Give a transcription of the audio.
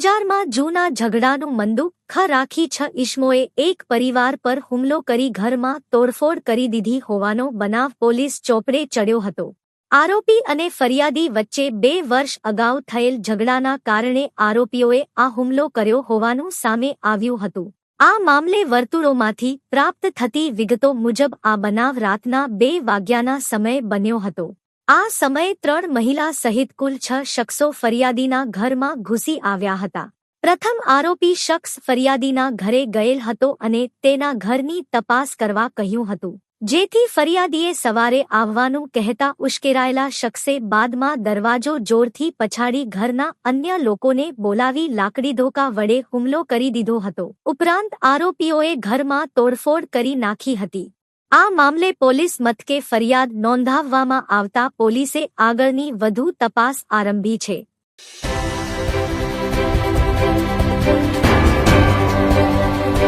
અંજારમાં જૂના ઝઘડાનું મંદુક ખ રાખી છ ઈસમોએ એક પરિવાર પર હુમલો કરી ઘરમાં તોડફોડ કરી દીધી હોવાનો બનાવ પોલીસ ચોપડે ચડ્યો હતો. આરોપી અને ફરિયાદી વચ્ચે બે વર્ષ અગાઉ થયેલ ઝઘડાના કારણે આરોપીઓએ આ હુમલો કર્યો હોવાનું સામે આવ્યું હતું. આ મામલે વર્તુળોમાંથી પ્રાપ્ત થતી વિગતો મુજબ આ બનાવ રાતના બે વાગ્યાના સમયે બન્યો હતો. આ સમયે ત્રણ મહિલા સહિત કુલ છ શખ્સો ફરિયાદીના ઘરમાં ઘૂસી આવ્યા હતા. પ્રથમ આરોપી શખ્સ ફરિયાદીના ઘરે ગયેલ હતો અને તેના ઘરની તપાસ કરવા કહ્યું હતું. જેથી ફરિયાદીએ સવારે આવવાનું કહેતા ઉશ્કેરાયેલા શખ્સે બાદમાં દરવાજો જોરથી પછાડી ઘરના અન્ય લોકોને બોલાવી લાકડી ધોકા વડે હુમલો કરી દીધો હતો. ઉપરાંત આરોપીઓએ ઘરમાં તોડફોડ કરી નાખી હતી. આ મામલે પોલીસ મથકે ફરિયાદ નોંધાવવામાં આવતા પોલીસે આગળની વધુ તપાસ આરંભી છે.